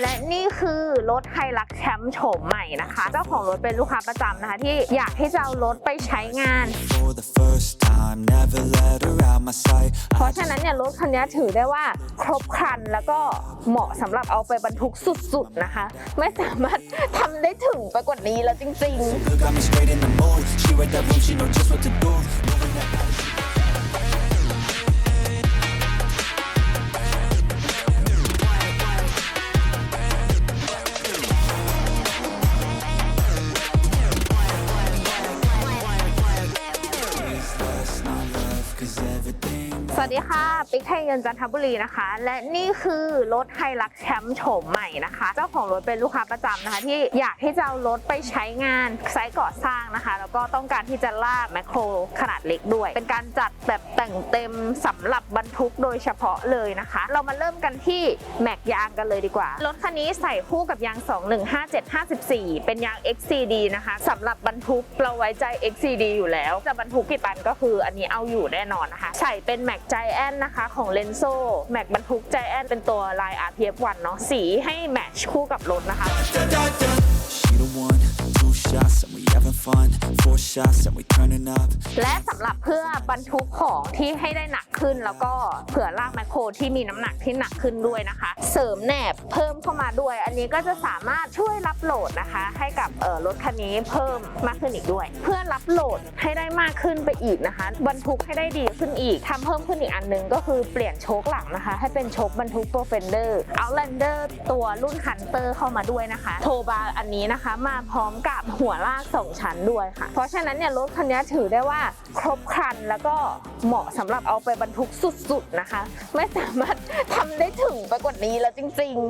และนี่คือรถไฮลักแชมป์โฉมใหม่นะคะ เจ้าของรถเป็นลูกค้าประจำนะคะ ที่อยากที่จะเอารถไปใช้งาน For the first time, never let her out my sight. เพราะฉะนั้นเนี่ยรถคันนี้ถือได้ว่าครบครันแล้วก็เหมาะสำหรับเอาไปบรรทุกสุดๆนะคะ ไม่สามารถทำได้ถึงไปกว่านี้แล้วจริงๆ สวัสดีค่ะ ปิ๊กไทยเงินจันทบุรีนะคะ และนี่คือรถไฮลักแชมป์โฉมใหม่นะคะ เจ้าของรถเป็นลูกค้าประจำนะคะ ที่อยากที่จะเอารถไปใช้งานไซต์ก่อสร้างนะคะ แล้วก็ต้องการที่จะลากแมคโครขนาดเล็กด้วย เป็นการจัดแบบแต่งเต็มสำหรับบรรทุกโดยเฉพาะเลยนะคะ เรามาเริ่มกันที่แม็กยางกันเลยดีกว่า รถคันนี้ใส่คู่กับยาง 215754 เป็นยาง XCD นะคะสำหรับบรรทุกเราไว้ใจ XCD อยู่แล้ว จะบรรทุกกี่ตันก็คืออันนี้เอาอยู่แน่นอนนะคะใส่เป็นแม็กใจแอนนะคะของเลนโซแม็กบรรทุกใจแอนเป็นตัวลาย RPF1 เนาะสีให้แมทช์คู่กับรถนะคะ fun. Four shots and we turning up. และสำหรับเพื่อบรรทุกของที่ให้ได้หนักขึ้น แล้วก็เผื่อลากแมคโครที่มีน้ำหนักที่หนักขึ้นด้วยนะคะ เสริมแหนบเพิ่มเข้ามาด้วย อันนี้ก็จะสามารถช่วยรับโหลดนะคะ ให้กับออรถคันนี้เพิ่มมากขึ้นอีกด้วย เพื่อรับโหลดให้ได้มากขึ้นไปอีกนะคะ บรรทุกให้ได้ดีขึ้นอีกทำเพิ่มขึ้นอีกอันหนึงก็คือเปลี่ยนโชคหลังนะคะ ให้เป็นโชคบรรทุกโปรเฟนเดอร์เอาแลนเดอร์ตัวรุ่นคันเตอร์เข้ามาด้วยนะคะ โทบาร์อันนี้นะคะ มาพร้อมกับหัวลากสองชั้นานด้วยค่ะ เพราะฉะนั้นเนี่ยรถคันนี้ถือได้ว่าครบครันแล้วก็เหมาะสำหรับเอาไปบรรทุกสุดๆนะคะ ไม่สามารถทำได้ถึงไปกว่านี้แล้วจริง ๆ